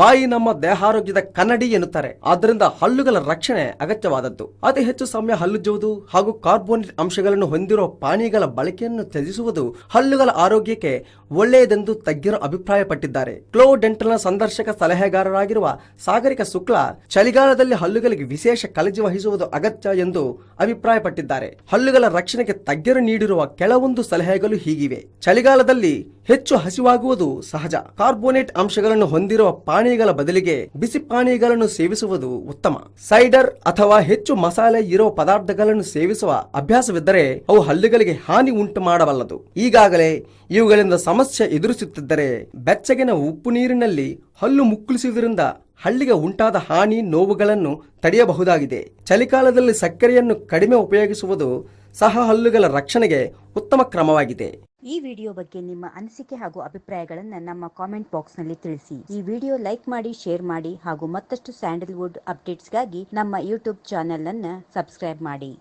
ಬಾಯಿ ನಮ್ಮ ದೇಹಾರೋಗ್ಯದ ಕನ್ನಡಿ ಎನ್ನುತ್ತಾರೆ. ಆದ್ದರಿಂದ ಹಲ್ಲುಗಳ ರಕ್ಷಣೆ ಅಗತ್ಯವಾದದ್ದು. ಅತಿ ಹೆಚ್ಚು ಸಮಯ ಹಲ್ಲುಜ್ಜುವುದು ಹಾಗೂ ಕಾರ್ಬೋನೇಟ್ ಅಂಶಗಳನ್ನು ಹೊಂದಿರುವ ಪಾನೀಯಗಳ ಬಳಕೆಯನ್ನು ತ್ಯಜಿಸುವುದು ಹಲ್ಲುಗಳ ಆರೋಗ್ಯಕ್ಕೆ ಒಳ್ಳೆಯದೆಂದು ತಜ್ಞರು ಅಭಿಪ್ರಾಯಪಟ್ಟಿದ್ದಾರೆ. ಕ್ಲೋ ಡೆಂಟಲ್ನ ಸಂದರ್ಶಕ ಸಲಹೆಗಾರರಾಗಿರುವ ಸಾಗರಿಕ ಶುಕ್ಲಾ ಚಳಿಗಾಲದಲ್ಲಿ ಹಲ್ಲುಗಳಿಗೆ ವಿಶೇಷ ಕಾಳಜಿ ವಹಿಸುವುದು ಅಗತ್ಯ ಎಂದು ಅಭಿಪ್ರಾಯಪಟ್ಟಿದ್ದಾರೆ. ಹಲ್ಲುಗಳ ರಕ್ಷಣೆಗೆ ತಜ್ಞರು ನೀಡಿರುವ ಕೆಲವೊಂದು ಸಲಹೆಗಳು ಹೀಗಿವೆ. ಚಳಿಗಾಲದಲ್ಲಿ ಹೆಚ್ಚು ಹಸಿವಾಗುವುದು ಸಹಜ. ಕಾರ್ಬೋನೇಟ್ ಅಂಶಗಳನ್ನು ಹೊಂದಿರುವ ಪಾನೀಯಗಳ ಬದಲಿಗೆ ಬಿಸಿ ಪಾನೀಯಗಳನ್ನು ಸೇವಿಸುವುದು ಉತ್ತಮ. ಸೈಡರ್ ಅಥವಾ ಹೆಚ್ಚು ಮಸಾಲೆ ಇರುವ ಪದಾರ್ಥಗಳನ್ನು ಸೇವಿಸುವ ಅಭ್ಯಾಸವಿದ್ದರೆ ಅವು ಹಲ್ಲುಗಳಿಗೆ ಹಾನಿ ಉಂಟು ಮಾಡಬಲ್ಲದು ಈಗಾಗಲೇ ಇವುಗಳಿಂದ ಸಮಸ್ಯೆ ಎದುರಿಸುತ್ತಿದ್ದರೆ ಬೆಚ್ಚಗಿನ ಉಪ್ಪು ನೀರಿನಲ್ಲಿ ಹಲ್ಲು ಮುಕ್ಕಳಿಸುವುದರಿಂದ ಹಳ್ಳಿಗೆ ಉಂಟಾದ ಹಾನಿ ನೋವುಗಳನ್ನು ತಡೆಯಬಹುದಾಗಿದೆ. ಚಳಿಗಾಲದಲ್ಲಿ ಸಕ್ಕರೆಯನ್ನು ಕಡಿಮೆ ಉಪಯೋಗಿಸುವುದು ಸಹ ಹಲ್ಲುಗಳ ರಕ್ಷಣೆಗೆ ಉತ್ತಮ ಕ್ರಮವಾಗಿದೆ. ಈ ವಿಡಿಯೋ ಬಗ್ಗೆ ನಿಮ್ಮ ಅನಿಸಿಕೆ ಹಾಗೂ ಅಭಿಪ್ರಾಯಗಳನ್ನು ನಮ್ಮ ಕಾಮೆಂಟ್ ಬಾಕ್ಸ್ನಲ್ಲಿ ತಿಳಿಸಿ. ಈ ವಿಡಿಯೋ ಲೈಕ್ ಮಾಡಿ, ಶೇರ್ ಮಾಡಿ ಹಾಗೂ ಮತ್ತಷ್ಟು ಸ್ಯಾಂಡಲ್ವುಡ್ ಅಪ್ಡೇಟ್ಸ್ಗಾಗಿ ನಮ್ಮ ಯೂಟ್ಯೂಬ್ ಚಾನೆಲ್ ಅನ್ನು ಸಬ್ಸ್ಕ್ರೈಬ್ ಮಾಡಿ.